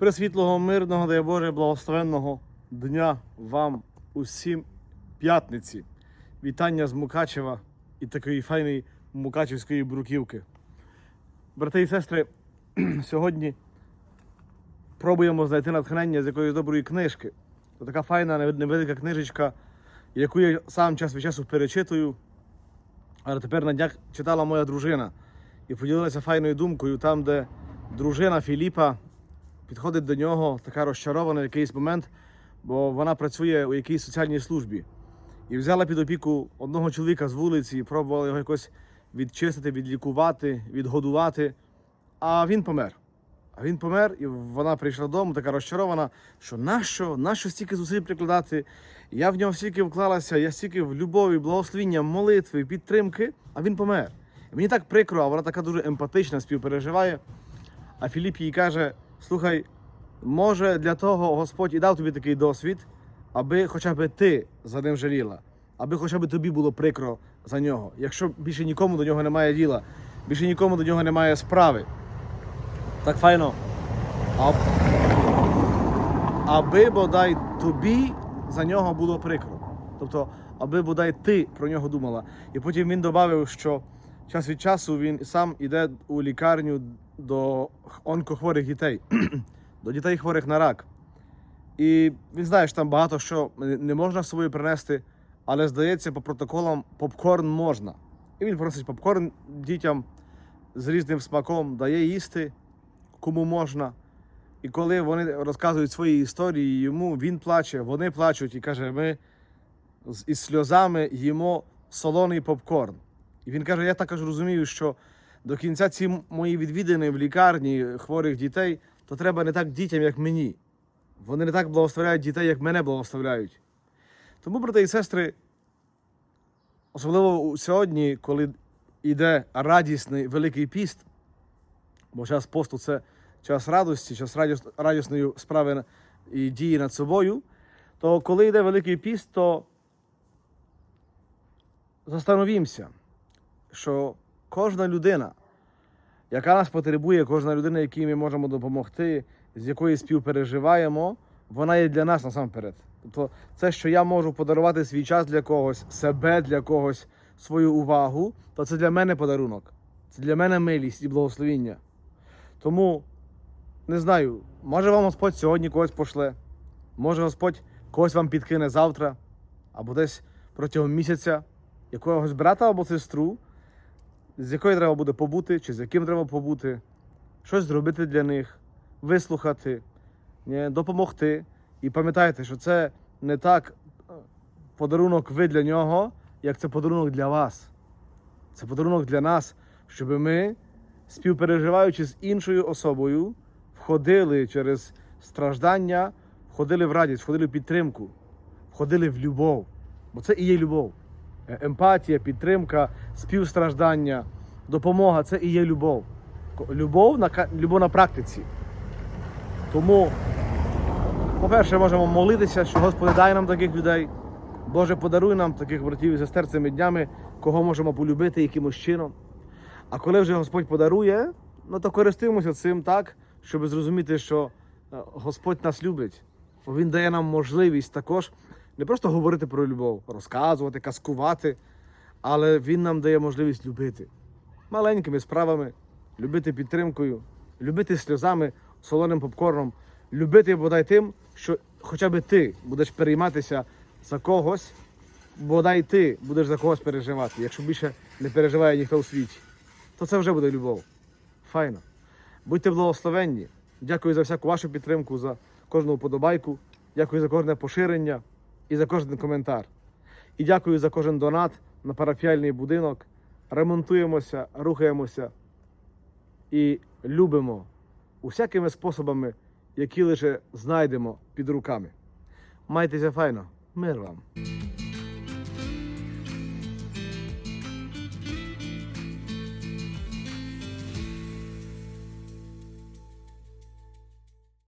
Пресвітлого, мирного, дай Боже, благословенного дня вам усім п'ятниці. Вітання з Мукачева і такої файної Мукачевської бруківки. Брати і сестри, сьогодні пробуємо знайти натхнення з якоїсь доброї книжки. Це така файна невелика книжечка, яку я сам час від часу перечитую. Але тепер на днях читала моя дружина і поділилася файною думкою, там, де дружина Філіпа підходить до нього, така розчарована в якийсь момент, бо вона працює у якійсь соціальній службі. І взяла під опіку одного чоловіка з вулиці і пробувала його якось відчистити, відлікувати, відгодувати. А він помер. А він помер, і вона прийшла додому, така розчарована, що нащо, нащо стільки зусиль прикладати? Я в нього стільки вклалася, я стільки в любові, благословіння, молитви, підтримки, а він помер. Мені так прикро, а вона така дуже емпатична, співпереживає. А Філіп їй каже: слухай, може для того Господь і дав тобі такий досвід, аби хоча б ти за ним жаліла, аби хоча б тобі було прикро за нього. Якщо більше нікому до нього немає діла, більше нікому до нього немає справи. Так файно. А... Аби бодай тобі за нього було прикро. Тобто, аби бодай ти про нього думала. І потім він додав, що час від часу він сам іде у лікарню до онкохворих дітей, до дітей хворих на рак. І він знає, що там багато що не можна з собою принести, але здається, по протоколам попкорн можна. І він просить попкорн дітям з різним смаком, дає їсти кому можна. І коли вони розказують свої історії йому, він плаче, вони плачуть і каже: ми із сльозами їмо солоний попкорн. І він каже: я також розумію, що до кінця ці мої відвідини в лікарні хворих дітей, то треба не так дітям, як мені. Вони не так благословляють дітей, як мене благословляють. Тому, брати і сестри, особливо сьогодні, коли йде радісний Великий піст, бо час посту це час радості, час радіс- радісної справи і дії над собою, то коли йде Великий піст, то застановімося, що кожна людина, яка нас потребує, кожна людина, якій ми можемо допомогти, з якою співпереживаємо, вона є для нас насамперед. Тобто, це, що я можу подарувати свій час для когось, себе для когось, свою увагу, то це для мене подарунок. Це для мене милість і благословіння. Тому не знаю, може вам Господь сьогодні когось пошле, може Господь когось вам підкине завтра, або десь протягом місяця, якогось брата або сестру, з якою треба буде побути, чи з яким треба побути, щось зробити для них, вислухати, допомогти. І пам'ятайте, що це не так е, подарунок ви для нього, як це подарунок для вас. Це подарунок для нас, щоб ми, співпереживаючи з іншою особою, входили через страждання, входили в радість, входили в підтримку, входили в любов. Бо це і є любов. Е, Емпатія, підтримка, співстраждання, допомога це і є любов. Любов на, любов на практиці. Тому, по-перше, можемо молитися, що Господи дай нам таких людей. Боже, подаруй нам таких братів і сестер цими днями, кого можемо полюбити якимось чином. А коли вже Господь подарує, ну то користуємося цим так, щоб зрозуміти, що е, Господь нас любить. Він дає нам можливість також не просто говорити про любов, розказувати, казкувати, але Він нам дає можливість любити маленькими справами, любити підтримкою, любити сльозами, солоним попкорном, любити бодай тим, що хоча б ти будеш перейматися за когось, бодай ти будеш за когось переживати, якщо більше не переживає ніхто у світі то це вже буде любов. Файно. Будьте благословенні. Дякую за всяку вашу підтримку, за кожну вподобайку. Дякую за кожне поширення і за кожен коментар. І дякую за кожен донат на парафіальний будинок. Ремонтуємося, рухаємося і любимо усякими способами, які лише знайдемо під руками. Майтеся файно, мир вам!